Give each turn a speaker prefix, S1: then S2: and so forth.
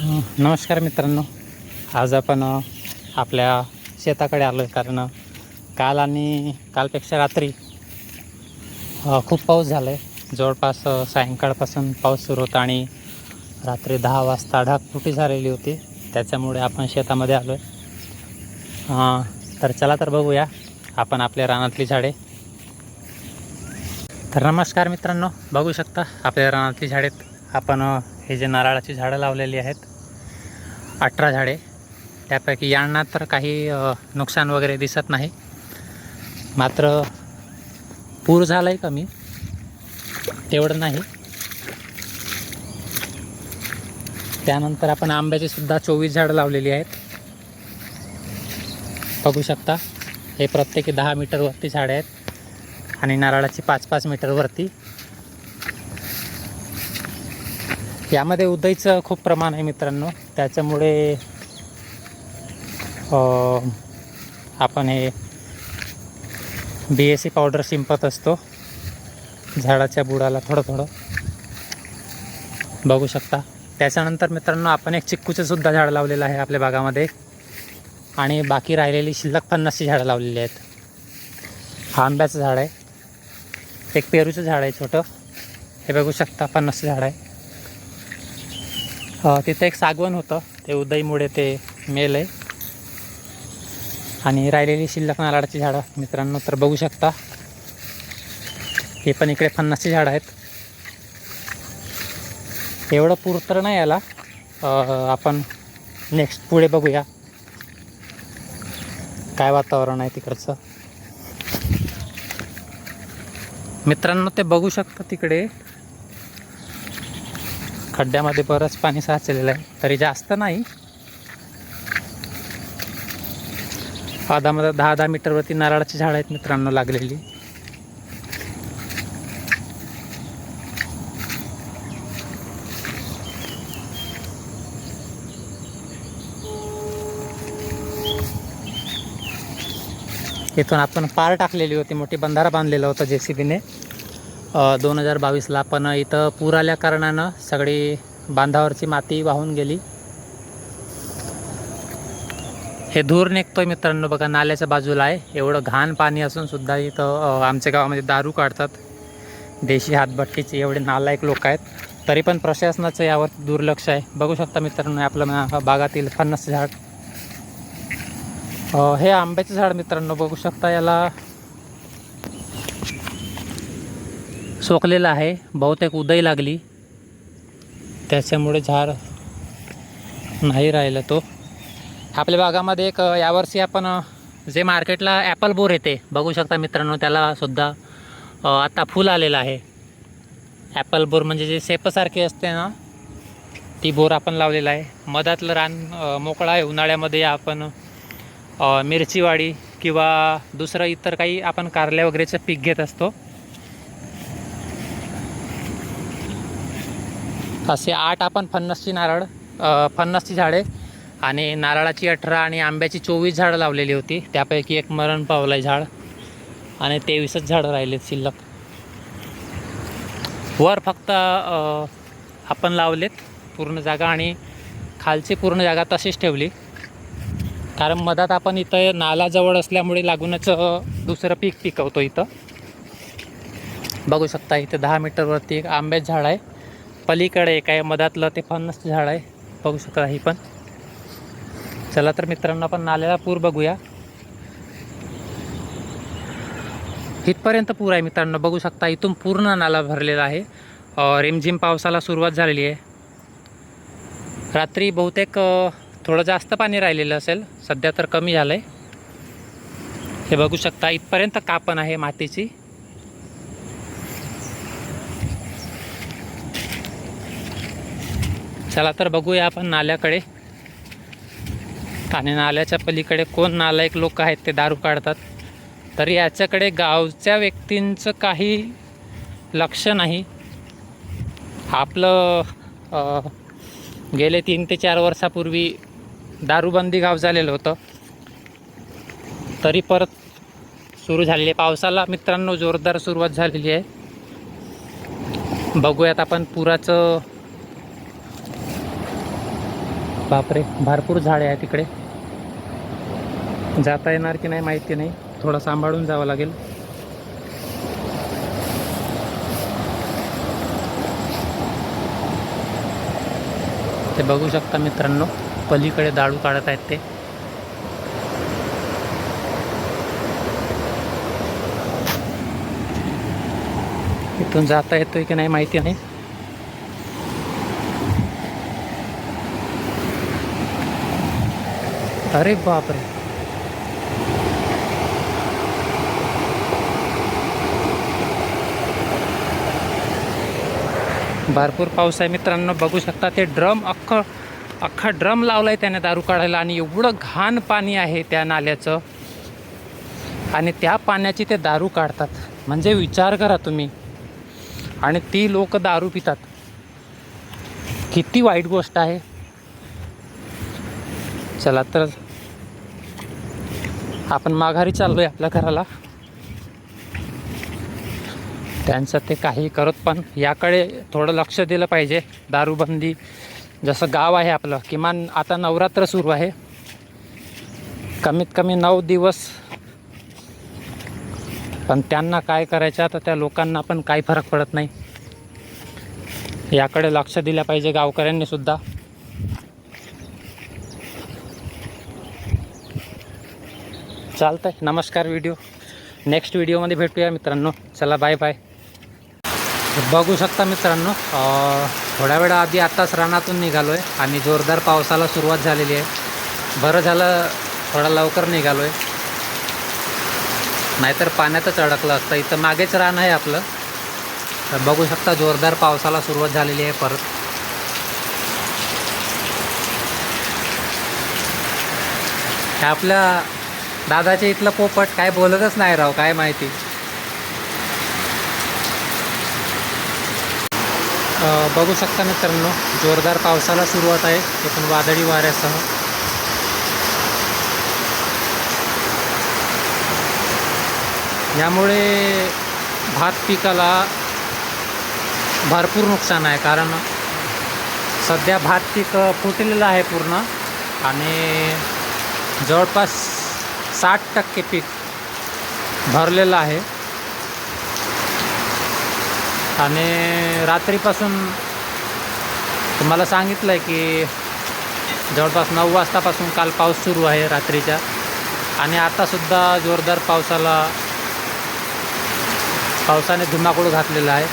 S1: नमस्कार मित्रांनो. आज आपण आपल्या शेताकडे आलो आहे कारण काल आणि कालपेक्षा रात्री खूप पाऊस झाला आहे जवळपास सायंकाळपासून पाऊस सुरू होता आणि रात्री दहा वाजता ढाकफुटी झालेली होती. त्याच्यामुळे आपण शेतामध्ये आलो आहे तर चला तर बघूया आपण आपल्या रानातली झाडे. तर नमस्कार मित्रांनो बघू शकता आपल्या रानातली झाडेत आपण हे जे नारळाची झाडं लावलेली आहेत अठरा झाडे. त्यापैकी यांना तर काही नुकसान वगैरे दिसत नाही. मात्र पूर झाला आहे कमी. तेवढं नाही. त्यानंतर आपण आंब्याची सुद्धा चोवीस झाडं लावलेली आहेत. बघू शकता हे प्रत्येकी दहा मीटरवरती झाडे आहेत आणि नारळाची पाच पाच मीटरवरती. यामध्ये उदयचं खूप प्रमाण आहे मित्रांनो. त्याच्यामुळे आपण हे बी एस सी पावडर शिंपत असतो. झाडाच्या बुडाला थोडं थोडं. बघू शकता. त्याच्यानंतर मित्रांनो आपण एक चिक्कूचं सुद्धा झाड लावलेलं आहे आपल्या बागामध्ये. आणि बाकी राहिलेली शिल्लक पन्नासची झाडं लावलेली आहेत. हा आंब्याचं झाड आहे. एक पेरूचं झाड आहे छोटं. हे बघू शकता पन्नासचं झाड आहे. तिथं एक सागवण होतं. ते उदयमुळे ते मेल. आहे आणि राहिलेली शिल्लक नारळाची झाडं मित्रांनो तर बघू शकता. हे पण इकडे पन्नासची झाडं आहेत. एवढं पूर तर नाही याला आपण नेक्स्ट पुढे बघूया. काय वातावरण आहे तिकडचं. मित्रांनो ते बघू शकता तिकडे. खड्ड्यामध्ये बरंच पाणी साचलेलं आहे. तरी जास्त नाही. आधामध्ये दहा दहा मीटरवरती नारळाची झाडं आहेत मित्रांनो लागलेली. इथून आपण पार टाकलेली होती मोठी बंधारा बांधलेला होता जे सी बीने दोन हजार बावीसला. पण इथं पूर आल्या कारणानं सगळी बांधावरची माती वाहून गेली. हे धूर निघतोय मित्रांनो बघा नाल्याच्या बाजूला आहे. एवढं घाण पाणी असून सुद्धा इथं आमच्या गावामध्ये दारू काढतात. देशी हातभट्टीचे एवढे नालायक लोक आहेत. तरी पण प्रशासनाचं यावर दुर्लक्ष आहे. बघू शकता मित्रांनो आपलं बागातील फणस झाड. हे आंब्याचं झाड मित्रांनो बघू शकता याला सोकलेलं आहे. बहुतेक उदय लागली. त्याच्यामुळे झाड नाही राहिलं तो. आपल्या भागामध्ये एक यावर्षी आपण जे मार्केटला ॲपल बोर येते बघू शकता मित्रांनो त्याला सुद्धा आत्ता फुल आलेलं आहे. ॲपल बोर म्हणजे जे सेपसारखे असते ना ती बोर आपण लावलेला आहे. मधातलं रान मोकळा मोकळं आहे. उन्हाळ्यामध्ये आपण मिरचीवाडी किंवा दुसरं इतर काही आपण कारल्या वगैरेचं पीक घेत असतो. असे आठ आपण फन्नसची नारळ फन्नसची झाडे आणि नारळाची अठरा आणि आंब्याची चोवीस झाडं लावलेली होती. त्यापैकी एक मरण पावलं आहे झाड आणि तेवीसच झाडं राहिलेत शिल्लक. वर फक्त आपण लावलेत पूर्ण जागा आणि खालची पूर्ण जागा तशीच ठेवली. कारण मधात आपण इथं नालाजवळ असल्यामुळे लागूनच दुसरं पीक पिकवतो इथं. बघू शकता इथं दहा मीटरवरती एक आंब्याचं झाड आहे. पलीकडे एक आहे मधातलं ते फणसचं झाड आहे. बघू शकता ही पण. चला तर मित्रांनो आपण नाल्याला पूर बघूया. इथपर्यंत पूर आहे मित्रांनो बघू शकता इथून पूर्ण नाला भरलेला आहे. रिमझिम पावसाला सुरुवात झालेली आहे. रात्री बहुतेक थोडं जास्त पाणी राहिलेलं असेल सध्या तर कमी झालं आहे हे बघू शकता इथपर्यंत कापण आहे मातीची. चला तर बघूया आपण नाल्याकडे. आणि नाल्याच्या पलीकडे कोण नालायक लोक आहेत ते दारू काढतात. तर याच्याकडे गावच्या व्यक्तींचं काही लक्ष नाही. आपलं गेले तीन ते चार वर्षापूर्वी दारूबंदी गाव झालेलं होतं. तरी परत सुरू झालेली आहे. पावसाला मित्रांनो जोरदार सुरुवात झालेली आहे. बघूयात आपण पुराचं बापरे भरपूर झाडे आहे तिकडे जाता येणार की नाही माहिती नाही. थोडं सांभाळून जावं लागेल. ते बघू शकता मित्रांनो पलीकडे दाळू काढत आहेत ते. इथून जाता येतोय की नाही माहिती नाही. अरे बापरे भरपूर पाऊस आहे मित्रांनो. बघू शकता ते ड्रम अख्खं अख्खा ड्रम लावलाय त्याने दारू काढायला आणि एवढं घाण पाणी आहे त्या नाल्याचं. आणि त्या पाण्याची ते दारू काढतात. म्हणजे विचार करा तुम्ही. आणि ती लोक दारू पितात. किती वाईट गोष्ट आहे. चला तर आपण माघारी चाललो आहे आपल्या घराला. त्यांचं ते काही करत पण याकडे थोडं लक्ष दिलं पाहिजे. दारूबंदी जसं गाव आहे आपलं किमान आता नवरात्र सुरू आहे. कमीत कमी नऊ दिवस. पण त्यांना काय करायचं तर त्या लोकांना पण काही फरक पडत नाही. याकडे लक्ष दिलं पाहिजे गावकऱ्यांनीसुद्धा चालतं चालतंय. नमस्कार व्हिडिओ नेक्स्ट व्हिडिओमध्ये भेटूया मित्रांनो. चला बाय बाय बघू शकता मित्रांनो थोड्या वेळा आधी आत्ताच रानातून निघालो आहे आणि जोरदार पावसाला सुरुवात झालेली आहे. बरं झालं थोडा लवकर निघालो आहे नाहीतर पाण्यातच अडकलं असतं. इथं मागेच रान आहे आपलं. तर बघू शकता जोरदार पावसाला सुरुवात झालेली आहे परत. हे आपल्या दादाच्या इथलं पोपट काय बोलतच नाही राव काय माहिती. बघू शकता मित्रांनो जोरदार पावसाला सुरुवात आहे ते पण वादळी वाऱ्यासह. यामुळे भात पिकाला भरपूर नुकसान आहे कारण सध्या भात पीक फुटलेलं आहे पूर्ण आणि जवळपास साठ टक्के पीक भरलेलं आहे. आणि रात्रीपासून तुम्हाला सांगितलं आहे की जवळपास नऊ वाजतापासून काल पाऊस सुरू आहे रात्रीच्या. आणि आतासुद्धा जोरदार पावसाला पावसाने धुमाकूळ घातलेला आहे.